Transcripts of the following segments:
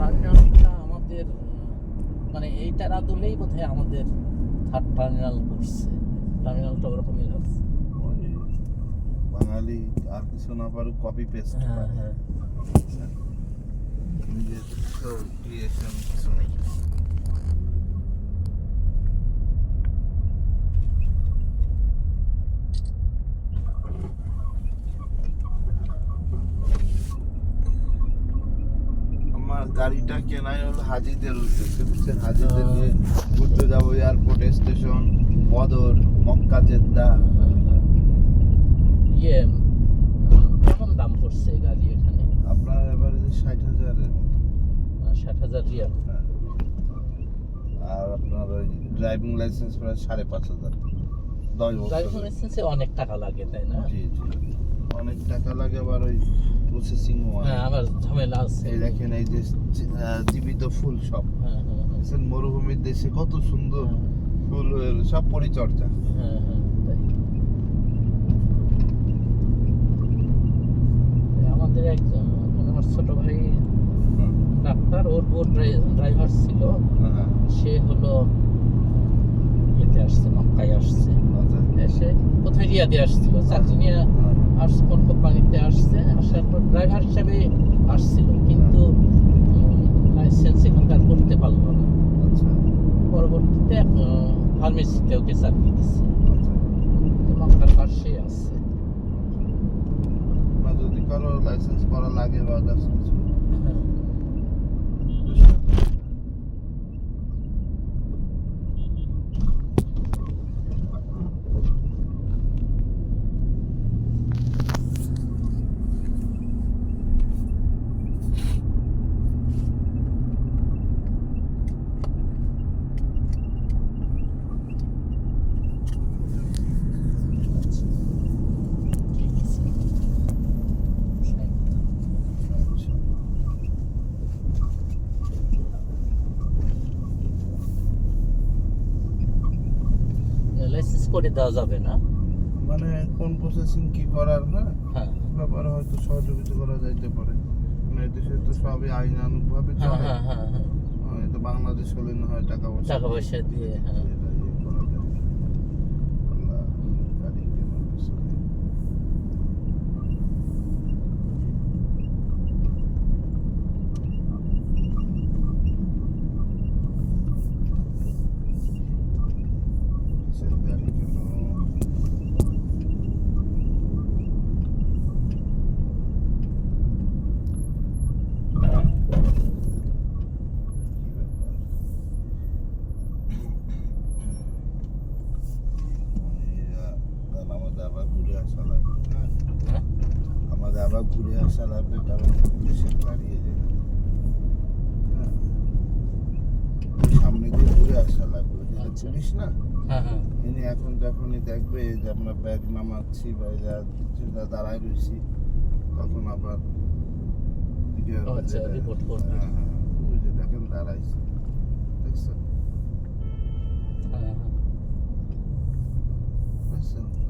টার্মিনালটা আমাদের মানে এইটার আদলেই বোধহয় আমাদের থার্ড টার্মিনাল করছে। টার্মিনালটা ওরকমই লাগছে বাঙালি আর কিছু না পারুক কপি পেস্ট হ্যাঁ হ্যাঁ। নিজের ক্রিয়েশন কিছু নেই আমার গাড়িটা কেনাই হলো হাজিদের উদ্দেশ্যে বুঝছেন? হাজিদের নিয়ে ঘুরতে যাব airport station Badr Mecca Jeddah. ইয়ে কেমন দাম পড়ছে গাড়ি এখানে? আপনার এবারে ষাট হাজারের ষাট হাজার রিয়াল? হ্যাঁ। আর আপনার ওই ড্রাইভিং লাইসেন্স প্রায় সাড়ে পাঁচ হাজার। দশ বছর লাইসেন্সে অনেক টাকা লাগে তাই না? জি জি। অনেক টাকা লাগে আবার ওই প্রসেসিং হ্যাঁ। আবার ঝামেলা আছে। এই দেখেন এই যে জীবিত ফুল সব। হ্যাঁ হ্যাঁ হ্যাঁ। দেখছেন মরুভূমির দেশে কত সুন্দর ফুল সব পরিচর্যা। হ্যাঁ হ্যাঁ আমাদের একজন মানে আমার ছোট ভাই ডাক্তার ওর ওর ড্রাইভার ছিল। সে হলো ইয়েতে আসছে মক্কায় আসছে। আচ্ছা, এসে প্রথমে রিয়াদে আসছিল? চাকরি নিয়ে হ্যাঁ, আসছে কোন কোম্পানিতে আসছে আসার পর ড্রাইভার হিসাবে আসছিল কিন্তু লাইসেন্স এখানকার করতে পারল না। আচ্ছা, পরবর্তীতে ফার্মেসিতে ওকে চাকরি দিচ্ছে আচ্ছা। মক্কার পাশে আসছে না, যদি কারও লাইসেন্স করা লাগে বা কিছু হ্যাঁ আচ্ছা। ঠিক আছে আচ্ছা। লাইসেন্স করে দেওয়া যাবে না। মানে কোন প্রসেসিং কি করার না হ্যাঁ। ব্যাপারে হয়তো সহযোগিতা করা যাইতে পারে। মানে দেশে তো সবই আইনানুগভাবে হ্যাঁ চলে। হ্যাঁ হ্যাঁ হ্যাঁ। হয়তো বাংলাদেশ হলে না হয় টাকা পয়সা টাকা পয়সা দিয়ে হ্যাঁ এটা ইয়ে করা যায়। আল্লাহ, গাড়ি কেনার পিছনে। কিসের গাড়ি কেনো? কি ব্যাপার? তাহলে আমাদের আবার ঘুরে আসা লাগবে হ্যাঁ? হ্যাঁ? আমাদের আবার ঘুরে আসা লাগবে কারণ দেশের দাঁড়িয়ে যাবে হ্যাঁ। সামনে দিয়ে ঘুরে আসা লাগবে যে আচ্ছা। পুলিশ না? হ্যাঁ হ্যাঁ। ইনি এখন যখনই দেখবে যে আমরা ব্যাগ নামাচ্ছি বা যা যেটা দাঁড়ায় রয়েছি তখন আবার আচ্ছা। হ্যাঁ, হ্যাঁ, দেখেন দাঁড়াইছে। দেখছেন? হ্যাঁ হ্যাঁ।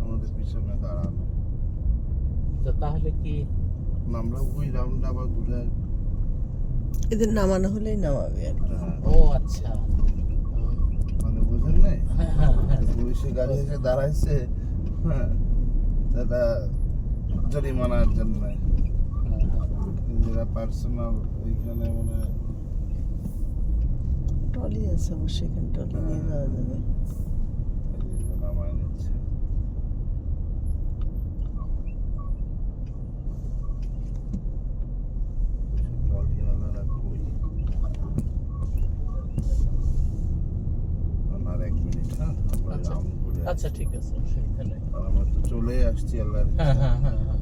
আমাদের পিছনে দাঁড়ানো। তো তাহলে কি আমরা ওই রাউন্ড আবার ঘুরে এদের নামানো হলেই নামাবে আর কি। হ্যাঁ, ও আচ্ছা। মানে বুঝেন নাই? হ্যাঁ হ্যাঁ হ্যাঁ। গাড়ি এসে দাঁড়াইছে হ্যাঁ। দাদা জরিমানার জন্য। নিজেরা পার্সোনাল ওইখানে মানে টলি আছে অবশ্যই এখানে টলি নিয়ে যাওয়া যাবে এই যে নামায় নিচ্ছে ট্রলিওয়ালারা কই? আর এক মিনিট হ্যাঁ আমরা আচ্ছা। রাউন্ড ঘুরে আসি। আচ্ছা ঠিক আছে। অসুবিধা নেই আমরা তো চলে আসছি আল্লাহর হ্যাঁ হ্যাঁ হ্যাঁ হ্যাঁ।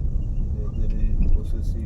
প্রসেসিং